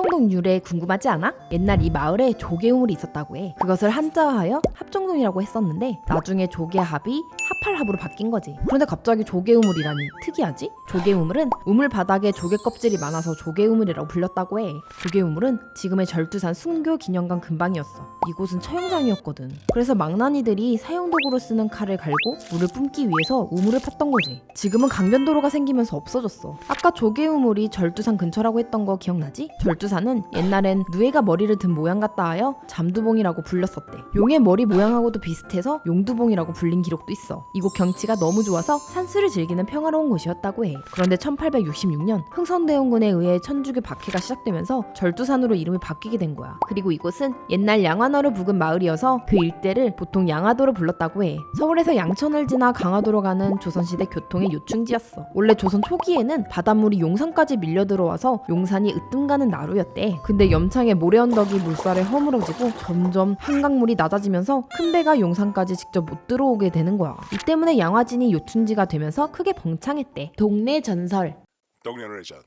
합정동 유래 궁금하지 않아? 옛날 이 마을에 조개 우물이 있었다고 해. 그것을 한자화하여 합정동이라고 했었는데 나중에 조개합이 합할합으로 바뀐 거지. 그런데 갑자기 조개 우물이라니 특이하지? 조개 우물은 우물 바닥에 조개 껍질이 많아서 조개 우물이라고 불렸다고 해. 조개 우물은 지금의 절두산 순교 기념관 근방이었어. 이곳은 처형장이었거든. 그래서 망나니들이 사용도구로 쓰는 칼을 갈고 물을 뿜기 위해서 우물을 팠던 거지. 지금은 강변도로가 생기면서 없어졌어. 아까 조개 우물이 절두산 근처라고 했던 거 기억나지? 절두산 은 옛날엔 누에가 머리를 든 모양 같다 하여 잠두봉이라고 불렸었대. 용의 머리 모양하고도 비슷해서 용두봉이라고 불린 기록도 있어. 이곳 경치가 너무 좋아서 산수를 즐기는 평화로운 곳이었다고 해. 그런데 1866년 흥선대원군에 의해 천주교 박해가 시작되면서 절두산으로 이름이 바뀌게 된 거야. 그리고 이곳은 옛날 양화너를 묵은 마을이어서 그 일대를 보통 양화도로 불렀다고 해. 서울에서 양천을 지나 강화도로 가는 조선시대 교통의 요충지였어. 원래 조선 초기에는 바닷물이 용산까지 밀려 들어와서 용산이 으뜸가는 나루였 대. 근데 염창의 모래 언덕이 물살에 허물어지고 점점 한강물이 낮아지면서 큰 배가 용산까지 직접 못 들어오게 되는 거야. 이 때문에 양화진이 요충지가 되면서 크게 벙창했대. 동네 전설. 동네 레전